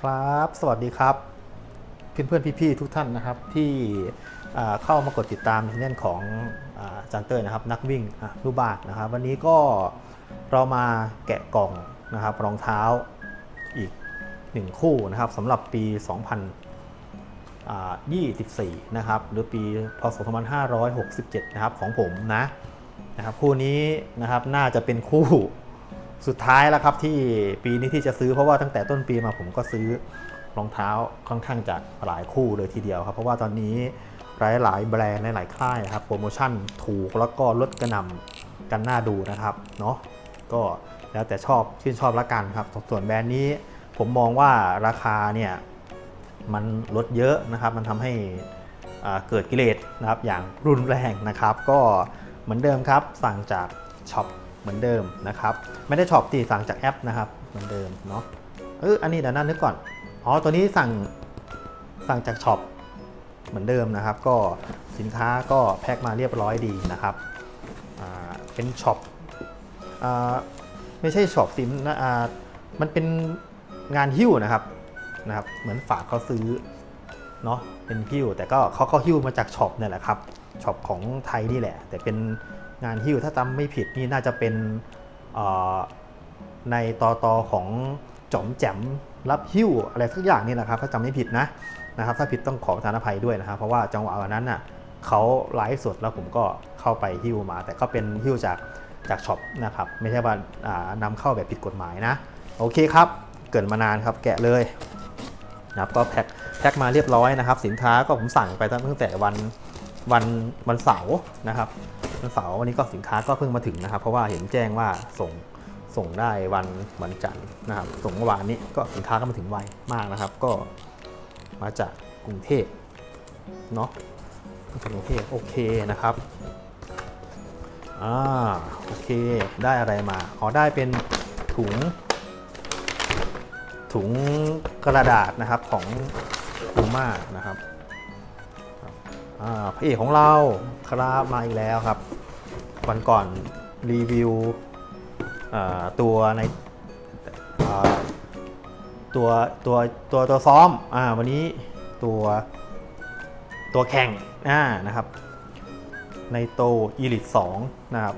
ครับ สวัสดีครับ เพื่อนเพื่อนๆพี่ๆทุกท่านนะครับที่เข้ามากดติดตามในเรื่องของอาจันเตอร์นะครับ นักวิ่งรูบาทนะครับ วันนี้ก็เรามาแกะกล่องนะครับรองเท้าอีกหนึ่งคู่นะครับสำหรับปี 2024 นะครับ หรือปีพศ2567 นะครับของผมนะนะครับคู่นี้นะครับน่าจะเป็นคู่ สุดท้ายแล้วครับที่ปีนี้ที่จะซื้อเพราะว่าตั้งแต่ต้นปีมาผมก็ซื้อรองเท้าค่อนข้างจะหลายคู่เลยทีเดียวครับ เพราะว่าตอนนี้หลายหลายแบรนด์หลายๆค่ายครับโปรโมชั่นถูกแล้วก็ลดกระนำกันหน้าดูนะครับเนาะก็แล้วแต่ชอบชื่นชอบละกันครับ ส่วนแบรนด์นี้ผมมองว่าราคาเนี่ยมันลดเยอะนะครับ มันทำให้เกิดกิเลสนะครับอย่างรุนแรงนะครับ ก็เหมือนเดิมครับสั่งจากช็อป เหมือนเดิมนะครับ ไม่ได้ช็อปตีสั่งจากแอปนะครับ เหมือนเดิมเนาะเอออันนี้เดี๋ยวนั่นนึกก่อนอ๋อตัวนี้สั่งสั่งจากช็อปเหมือนเดิมนะครับ ก็สินค้าก็แพ็คมาเรียบร้อยดีนะครับเป็นช็อปอไม่ใช่ช็อปสินนะมันเป็นงานหิ้วนะครับนะครับ เหมือนฝากเขาซื้อเนาะเป็นหิ้วแต่ก็เขาเขาหิ้วมาจากช็อปเนี่ยแหละครับช็อปของไทยนี่แหละ แต่เป็น งานหิ้วถ้าจำไม่ผิดนี่น่าจะเป็นในตอตอของจอมแจ๋มรับหิ้วอะไรสักอย่างนี่แหละครับถ้าจำไม่ผิดนะนะครับ ถ้าผิดต้องขอประทานอภัยด้วยนะครับเพราะว่าจังหวะวันนั้นน่ะเขาไลฟ์สดแล้วผมก็เข้าไปหิ้วมา แต่ก็เป็นหิ้วจากจากช็อปนะครับไม่ใช่ว่าอ่านำเข้าแบบผิดกฎหมายนะ โอเคครับ เกิดมานานครับแกะเลยนะครับก็แพ็คแพ็คมาเรียบร้อยนะครับ สินค้าก็ผมสั่งไปตั้งแต่วันวันวันเสาร์นะครับ วันเสาร์วันนี้ก็สินค้าก็เพิ่งมาถึงนะครับ เพราะว่าเห็นแจ้งว่าส่งส่งได้วันวันจันทร์นะครับส่งเมื่อวานนี้ก็สินค้าก็มาถึงไวมากนะครับ ก็มาจากกรุงเทพเนาะมาจากกรุงเทพโอเคนะครับอ่าโอเคได้อะไรมาอ๋อได้เป็นถุง ถุงกระดาษนะครับของพูม่านะครับ พระเอกของเราครับมาอีกแล้วครับ วันก่อนรีวิวตัวในตัวตัวตัวตัวซ้อมอ่าวันนี้ตัวตัวแข่งอ่านะครับในโตอีลิต2นะครับ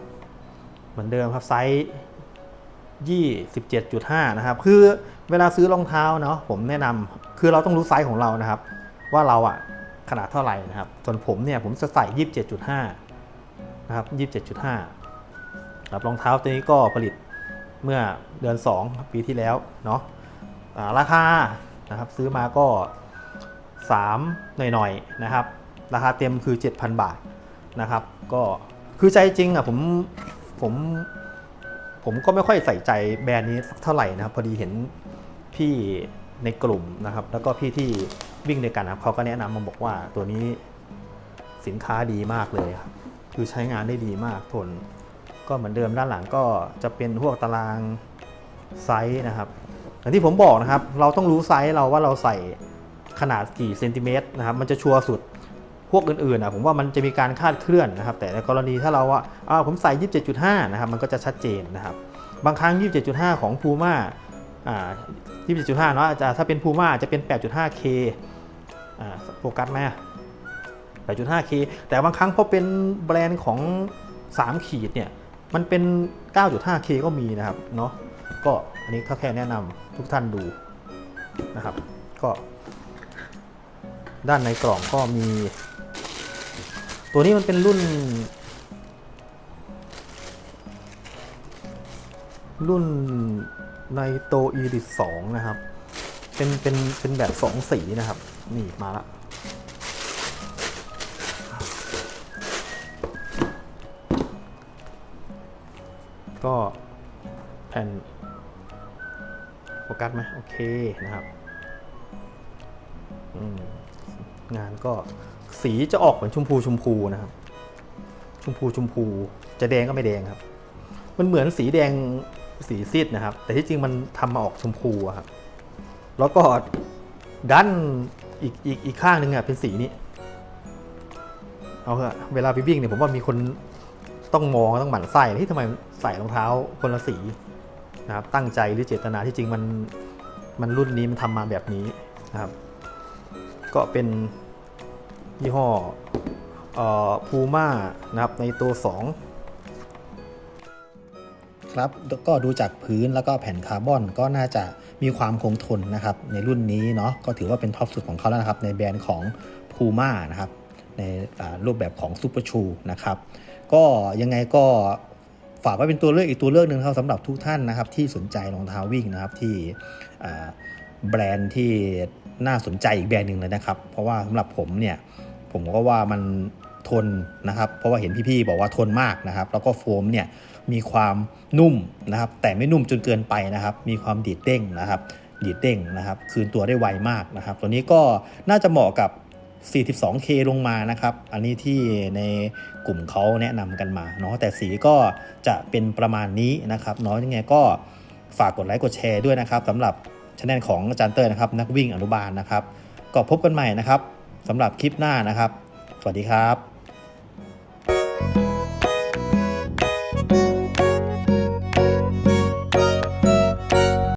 เหมือนเดิมครับไซส์27.5นะครับ คือเวลาซื้อรองเท้าเนาะผมแนะนำคือเราต้องรู้ไซส์ของเรานะครับ ว่าเราอะ ขนาดเท่าไหร่นะครับ ส่วนผมเนี่ยผมจะใส่ 27.5 นะครับ 27.5ครับรองเท้าตัวนี้ก็ผลิตเมื่อเดือน 2 ปีที่แล้วเนาะราคานะครับซื้อมาก็ 3 หน่อยๆนะครับ ราคาเต็มคือ 7,000 บาทนะครับ ก็คือใจจริงอะผมผมผมก็ไม่ค่อยใส่ใจแบรนด์นี้สักเท่าไหร่นะครับ พอดีเห็นพี่ในกลุ่มนะครับ แล้วก็พี่ที่ วิ่งด้วยกันนะครับเขาก็แนะนำมาบอกว่าตัวนี้สินค้าดีมากเลยครับคือใช้งานได้ดีมากทน ก็เหมือนเดิมด้านหลังก็จะเป็นพวกตารางไซส์นะครับอย่างที่ผมบอกนะครับ เราต้องรู้ไซส์เราว่าเราใส่ขนาดกี่เซนติเมตรนะครับ มันจะชัวร์สุดพวกอื่นๆนะผมว่ามันจะมีการคาดเคลื่อนนะครับ แต่ในกรณีถ้าเราว่าอ่าผมใส่ 27.5 นะครับ มันก็จะชัดเจนนะครับ บางครั้ง 27.5 ของ Puma อ่า 27.5 เนาะอาจจะถ้าเป็น Puma อาจจะเป็น 8.5K อ่าโฟกัสไหม 8.5K แต่บางครั้งพอเป็นแบรนด์ของ 3 ขีดเนี่ย มันเป็น 9.5K ก็มีนะครับเนาะก็อันนี้ก็แค่แนะนำทุกท่านดูนะครับ ก็ด้านในกล่องก็มี ตัวนี้มันเป็นรุ่น รุ่น ในโตอีดิสองนะครับ เป็นเป็นเป็นแบบสองสีนะครับ นี่มาละก็แผ่นโฟกัสไหมโอเคนะครับงานก็สีจะออกเหมือนชมพูชมพูนะครับ ชมพูชมพูจะแดงก็ไม่แดงครับ มันเหมือนสีแดง สีซีดนะครับ แต่ที่จริงมันทำมาออกชมพูอะครับแล้วก็ด้านอีกอีกอีกข้างหนึ่งอะเป็นสีนี้ เอาเถอะเวลาไปวิ่งเนี่ยผมว่ามีคนต้องมองต้องหมั่นไส้ที่ทำไมใส่รองเท้าคนละสีนะครับตั้งใจหรือเจตนาที่จริงมันมันรุ่นนี้มันทำมาแบบนี้นะครับ ก็เป็นยี่ห้อพูม่านะครับในตัว 2 ครับ ก็ดูจากพื้นแล้วก็แผ่นคาร์บอนก็น่าจะมีความคงทนนะครับ ในรุ่นนี้เนาะก็ถือว่าเป็นท็อปสุดของเขาแล้วนะครับ ในแบรนด์ของ Puma นะครับ ในรูปแบบของ Super Shoe นะครับ ก็ยังไงก็ฝากไว้เป็นตัวเลือกอีกตัวเลือกหนึ่งครับสำหรับทุกท่านนะครับ ที่สนใจรองเท้าวิ่งนะครับที่แบรนด์ที่น่าสนใจอีกแบรนด์หนึ่งเลยนะครับ เพราะว่าสำหรับผมเนี่ยผมก็ว่ามัน ทนนะครับ เพราะว่าเห็นพี่ๆบอกว่าทนมากนะครับ แล้วก็โฟมเนี่ยมีความนุ่มนะครับ แต่ไม่นุ่มจนเกินไปนะครับ มีความดีดเด้งนะครับ ดีดเด้งนะครับ คืนตัวได้ไวมากนะครับ ตัวนี้ก็น่าจะเหมาะกับ 42K ลงมานะครับ อันนี้ที่ในกลุ่มเขาแนะนำกันมาเนาะ แต่สีก็จะเป็นประมาณนี้นะครับเนาะยังไงก็ฝากกดไลค์กดแชร์ด้วยนะครับสำหรับช anel ของอาจารย์เตอร์นะครับ นักวิ่งอนุบาลนะครับ ก็พบกันใหม่นะครับสำหรับคลิปหน้านะครับ สวัสดีครับ